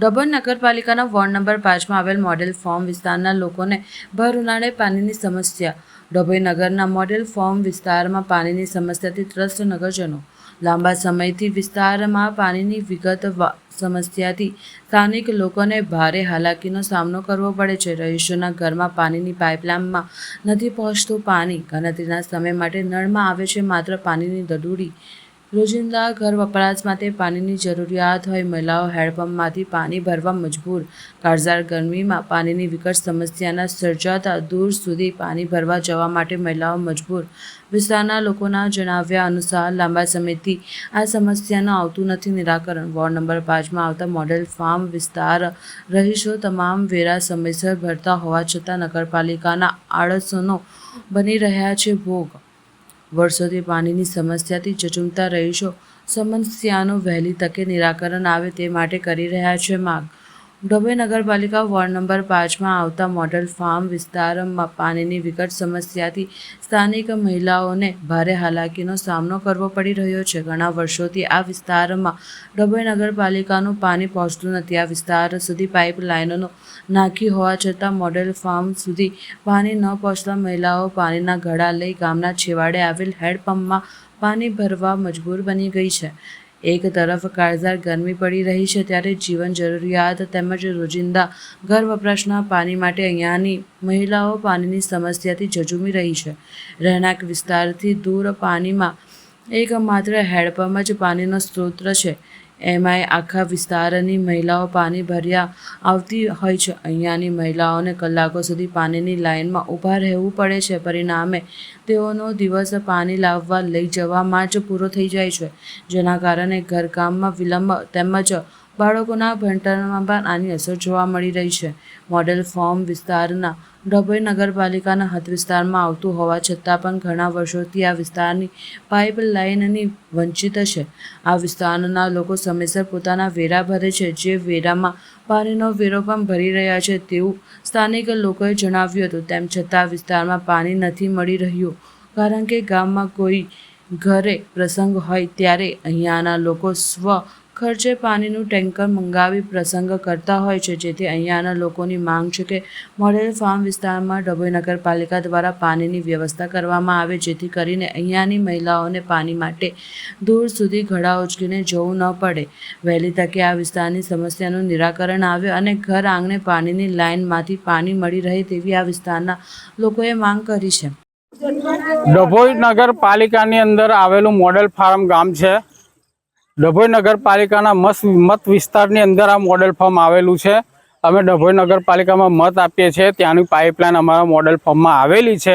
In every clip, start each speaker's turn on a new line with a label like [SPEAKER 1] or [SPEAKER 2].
[SPEAKER 1] ડભોઈ નગરપાલિકાના ward number પાંચમાં આવેલ મોડેલ ફોર્મ વિસ્તારના લોકોને ભર ઉનાળે પાણીની સમસ્યા. ડભોઈ નગરના મોડેલ ફોર્મ વિસ્તારમાં પાણીની સમસ્યાથી ત્રસ્ત નગરજનો. લાંબા સમયથી વિસ્તારમાં પાણીની વિગત સમસ્યાથી સ્થાનિક લોકોને ભારે હાલાકીનો સામનો કરવો પડે છે. રહીશોના ઘરમાં પાણીની પાઇપલાઇનમાં નથી પહોંચતું પાણી. ગણતરીના સમય માટે નળમાં આવે છે માત્ર પાણીની દડુડી. રોજિંદા ઘર વપરાશ માટે પાણીની જરૂરિયાત હોય, મહિલાઓ હેન્ડપંપમાંથી પાણી ભરવા મજબૂર. કાળઝાળ ગરમીમાં પાણીની વિકટ સમસ્યાના સર્જાતા દૂર સુધી પાણી ભરવા જવા માટે મહિલાઓ મજબૂર. વિસ્તારના લોકોના જણાવ્યા અનુસાર, લાંબા સમયથી આ સમસ્યાનું આવતું નથી નિરાકરણ. વોર્ડ નંબર પાંચમાં આવતા મોડેલ ફાર્મ વિસ્તાર રહીશો તમામ વેરા સમયસર ભરતા હોવા છતાં નગરપાલિકાના આળસનો બની રહ્યા છે ભોગ. વર્ષોથી પાણીની સમસ્યાથી જજુમતા રહીશો સમસ્યાનું વહેલી તકે નિરાકરણ આવે તે માટે કરી રહ્યા છે માંગ ડભોઈ નગરપાલિકા વોર્ડ નંબર પાંચમાં આવતા મોડલ ફાર્મ વિસ્તારમાં પાણીની વિકટ સમસ્યાથી સ્થાનિક મહિલાઓને ભારે હાલાકીનો સામનો કરવો પડી રહ્યો છે. ઘણા વર્ષોથી આ વિસ્તારમાં ડભોઈ નગરપાલિકાનું પાણી પહોંચતું નથી. આ વિસ્તાર સુધી પાઇપ પાઇપલાઇનો નાખી હોવા છતાં મોડેલ ફાર્મ સુધી પાણી ન પહોંચતા મહિલાઓ પાણીના ઘડા લઈ ગામના છેવાડે આવેલ હેન્ડપંપમાં પાણી ભરવા મજબૂર બની ગઈ છે. એક તરફ કાળઝાળ ગરમી પડી રહી છે ત્યારે જીવન જરૂરિયાત તેમજ રોજિંદા ઘર વપરાશના પાણી માટે અહીંયાની મહિલાઓ પાણીની સમસ્યાથી ઝઝૂમી રહી છે. રહેણાંક વિસ્તારથી દૂર પાણીમાં એકમાત્ર હેડપંપ જ પાણીનો સ્ત્રોત છે. એમાંય આખા વિસ્તારની મહિલાઓ પાણી ભર્યા આવતી હોય છે. અહીંયાની મહિલાઓને કલાકો સુધી પાણીની લાઇનમાં ઊભા રહેવું પડે છે. પરિણામે તેઓનો દિવસ પાણી લાવવા લઈ જવામાં જ પૂરો થઈ જાય છે. જેના કારણે ઘરકામમાં વિલંબ તેમજ બાળકોના ભણતરમાં પણ આની અસર જોવા મળી રહી છે. મોડેલ ફોર્મ વિસ્તારના ડભોઈ નગરપાલિકાના હદ વિસ્તારમાં આવતું હોવા છતાં પણ ઘણા વર્ષોથી આ વિસ્તારની પાઇપ લાઇનની વંચિત છે. આ વિસ્તારના લોકો સમયસર પોતાના વેરા ભરે છે. જે વેરામાં પાણીનો વેરો પણ ભરી રહ્યા છે તેવું સ્થાનિક લોકોએ જણાવ્યું હતું. તેમ છતાં વિસ્તારમાં પાણી નથી મળી રહ્યું. કારણ કે ગામમાં કોઈ ઘરે પ્રસંગ હોય ત્યારે અહીંયાના લોકો સ્વ ખર્ચે પાણીનું ટેન્કર મંગાવી પ્રસંગ કરતા હોય છે, જેથી અહીંયાના લોકોની માંગ છે કે મોડેલ ફાર્મ વિસ્તારમાં ડભોઈ નગરપાલિકા દ્વારા પાણીની વ્યવસ્થા કરવામાં આવે, જેથી કરીને અહીંયાની મહિલાઓને પાણી માટે દૂર સુધી ઘડા ઉચકીને જવું ન પડે. વહેલી તકે આ વિસ્તારની સમસ્યાનું નિરાકરણ આવે અને ઘર આંગણે પાણીની લાઇનમાંથી પાણી મળી રહે તેવી આ વિસ્તારના લોકોએ માંગ કરી છે.
[SPEAKER 2] ડભોઈ નગરપાલિકાની અંદર આવેલું મોડેલ ફાર્મ ગામ છે. ડભોઈ નગરપાલિકાના મત મત વિસ્તારની અંદર આ મોડેલ ફોર્મ આવેલું છે. અમે ડભોઈ નગરપાલિકામાં મત આપીએ છીએ. ત્યાંની પાઇપલાઇન અમારા મોડેલ ફોર્મમાં આવેલી છે.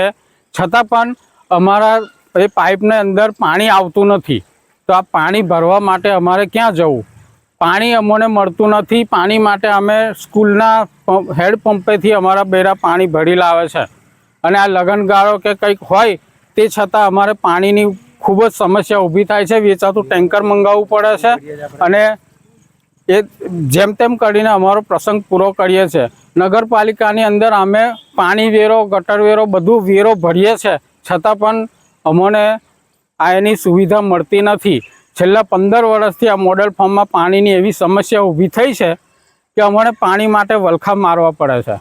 [SPEAKER 2] છતાં પણ અમારા એ પાઇપને અંદર પાણી આવતું નથી. તો આ પાણી ભરવા માટે અમારે ક્યાં જવું? પાણી અમને મળતું નથી. પાણી માટે અમે સ્કૂલના હેડપંપેથી હેડ પંપેથી અમારા બેરા પાણી ભરી લાવે છે. અને આ લગનગાળો કે કંઈક હોય તે છતાં અમારે પાણીની ખૂબ જ સમસ્યા ઊભી થાય છે. વેચાતું ટેન્કર મંગાવવું પડે છે. અને એ જેમ તેમ કરીને અમારો પ્રસંગ પૂરો કરીએ છીએ નગરપાલિકાની અંદર અમે પાણી વેરો, ગટર વેરો, બધું વેરો ભરીએ છીએ છતાં પણ અમને આ એની સુવિધા મળતી નથી. છેલ્લા પંદર વર્ષથી આ મોડલ ફોર્મમાં પાણીની એવી સમસ્યા ઊભી થઈ છે કે અમને પાણી માટે વલખા મારવા પડે છે.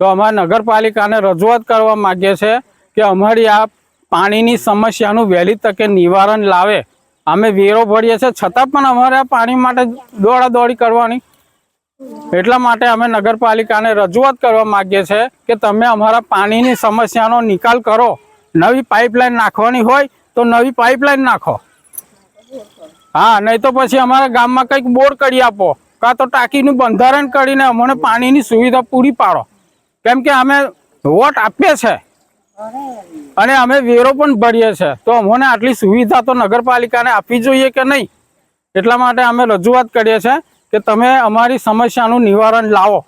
[SPEAKER 2] તો અમારે નગરપાલિકાને રજૂઆત કરવા માગીએ છીએ કે અમારી આ પાણીની સમસ્યાનું વહેલી તકે નિવારણ લાવે. અમે વેરો ભરીએ છીએ, છતાં પણ અમારે પાણી માટે દોડાદોડી કરવાની. એટલા માટે અમે નગરપાલિકાને રજૂઆત કરવા માગીએ છીએ કે તમે અમારા પાણીની સમસ્યાનો નિકાલ કરો. નવી પાઇપલાઇન નાખવાની હોય તો નવી પાઇપલાઇન નાખો. હા, નહીં તો પછી અમારા ગામમાં કંઈક બોર કરી આપો. કાં તો ટાંકીનું બંધારણ કરીને અમને પાણીની સુવિધા પૂરી પાડો. કેમ કે અમે વોટ આપીએ છે અને અમે વેરો પણ ભરીએ છીએ. તો અમને આટલી સુવિધા તો નગરપાલિકાને આપવી જોઈએ કે નહીં? એટલા માટે અમે રજૂઆત કરીએ છીએ કે તમે અમારી સમસ્યાનું નિવારણ લાવો.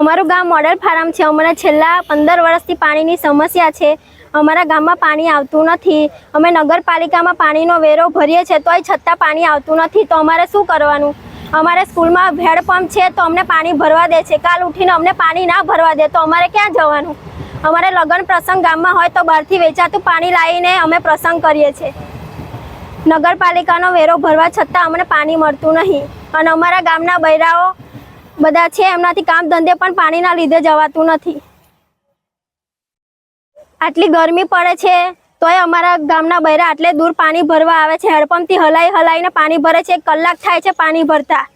[SPEAKER 3] અમારું ગામ મોડેલ ફાર્મ છે. અમને છેલ્લા પંદર વર્ષથી પાણીની સમસ્યા છે. અમારા ગામમાં પાણી આવતું નથી. અમે નગરપાલિકામાં પાણીનો વેરો ભરીએ છીએ તોય છતાં પાણી આવતું નથી. તો અમારે શું કરવાનું? અમારે સ્કૂલમાં હેડપંપ છે તો અમને પાણી ભરવા દે છે. કાલ ઉઠીને અમને પાણી ના ભરવા દે તો અમારે ક્યાં જવાનું? અમારે લગ્ન પ્રસંગ ગામમાં હોય તો બહારથી વેચાતું પાણી લાવીને અમે પ્રસંગ કરીએ છીએ. નગરપાલિકાનો વેરો ભરવા છતાં અમને પાણી મળતું નહીં. અને અમારા ગામના બૈરાઓ બધા છે એમનાથી કામ ધંધે પણ પાણીના લીધે જવાતું નથી. આટલી ગરમી પડે છે તોય અમારા ગામના બૈરા આટલે દૂર પાણી ભરવા આવે છે હેડપંપથી હલાઈ હલાઈને પાણી ભરે છે એક કલાક થાય છે પાણી ભરતા.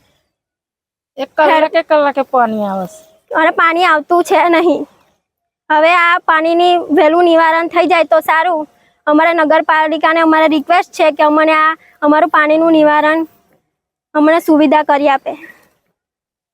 [SPEAKER 4] એક કલાકે કલાકે પાણી આવે છે.
[SPEAKER 3] અને પાણી આવતું છે નહીં. હવે આ પાણીની વહેલું નિવારણ થઈ જાય તો સારું. અમારા નગરપાલિકાને અમારે રિક્વેસ્ટ છે કે અમને આ, અમારું પાણીનું નિવારણ અમને સુવિધા કરી આપે.